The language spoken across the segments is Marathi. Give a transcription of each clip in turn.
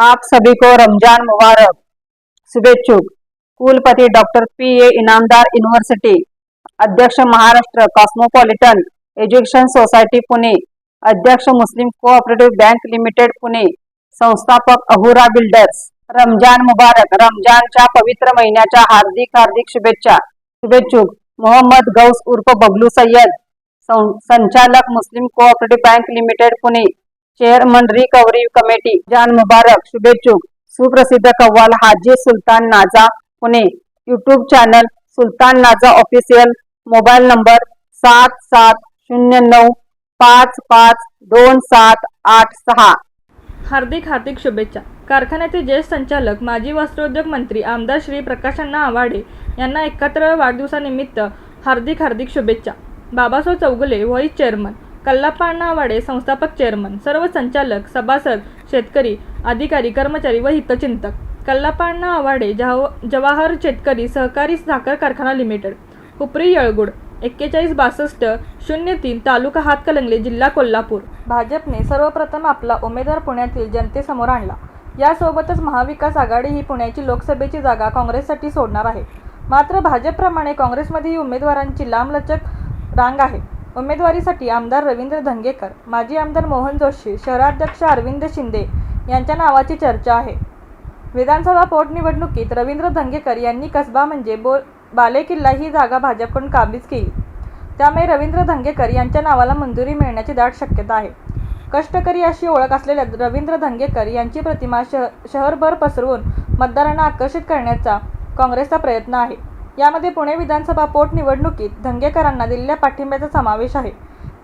आप सभी को रमजान मुबारक। शुभेच्छुक। कुलपति doctor P A Inamdar university अध्यक्ष Maharashtra cosmopolitan education society Pune अध्यक्ष Muslim cooperative bank limited Pune संस्थापक अहुरा बिल्डर्स रमजान मुबारक। रमजानच्या पवित्र महिन्याच्या हार्दिक हार्दिक शुभेच्छा। शुभेच्छुक। मोहम्मद गौस उर्फ बबलू सय्यद सं- संचालक Muslim cooperative bank limited Pune chairman recovery committee Jan Mubarak शुभेच्छुक सुप्रसिद्ध कव्वाल हाजी सुलतान नाजा पुणे युट्यूब चॅनल सुलतान नाजा ऑफिशियल मोबाईल नंबर सात सात शून्य नऊ पाच पाच दोन सात आठ सहा. हार्दिक हार्दिक शुभेच्छा. कारखान्याचे ज्येष्ठ संचालक माजी वस्त्रोद्योग मंत्री आमदार श्री प्रकाशांना आवाडे यांना एकाहत्तराव्या वाढदिवसानिमित्त हार्दिक हार्दिक शुभेच्छा. Babasaheb Chougule vice chairman. Kallappa Awade संस्थापक चेअरमन सर्व संचालक सभासद शेतकरी अधिकारी कर्मचारी व हितचिंतक. कल्लाप्पा अण्णा आवाडे जाव जवाहर शेतकरी सहकारी साखर कारखाना लिमिटेड हुपरी येळगुड एक्केचाळीस बासष्ट शून्य तीन तालुका हातकलंगले जिल्हा कोल्हापूर. भाजपने सर्वप्रथम आपला उमेदवार पुण्यातील जनतेसमोर आणला. यासोबतच महाविकास आघाडी ही पुण्याची लोकसभेची जागा काँग्रेससाठी सोडणार आहे. मात्र भाजपप्रमाणे काँग्रेसमध्येही उमेदवारांची लांबलचक रांग आहे. उमेदवारीसाठी आमदार रवींद्र धंगेकर माजी आमदार मोहन जोशी शहराध्यक्ष अरविंद शिंदे यांच्या नावाची चर्चा आहे. विधानसभा पोटनिवडणुकीत रवींद्र धंगेकर यांनी कसबा म्हणजे बो बालेकिल्ला ही जागा भाजपकडून काबीज केली. त्यामुळे रवींद्र धंगेकर यांच्या नावाला मंजुरी मिळण्याची दाट शक्यता आहे. कष्टकरी अशी ओळख असलेल्या रवींद्र धंगेकर यांची प्रतिमा शह शहरभर पसरवून मतदारांना आकर्षित करण्याचा काँग्रेसचा प्रयत्न आहे. यामध्ये पुणे विधानसभा पोटनिवडणुकीत धंगेकरांना दिलेल्या पाठिंब्याचा समावेश आहे.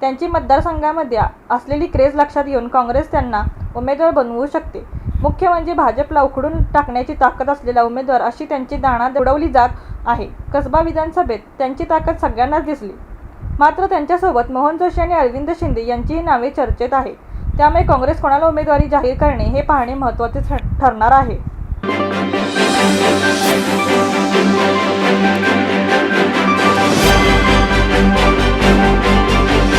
त्यांची मतदारसंघामध्ये असलेली क्रेज लक्षात घेऊन काँग्रेस त्यांना उमेदवार बनवू शकते. मुख्य म्हणजे भाजपला उखडून टाकण्याची ताकद असलेला उमेदवार अशी त्यांची दाणा दुडवली जात आहे. कसबा विधानसभेत त्यांची ताकद सगळ्यांनाच दिसली. मात्र त्यांच्यासोबत मोहन जोशी आणि अरविंद शिंदे यांचीही नावे चर्चेत आहे. त्यामुळे काँग्रेस कोणाला उमेदवारी जाहीर करणे हे पाहणे महत्त्वाचे ठरणार आहे.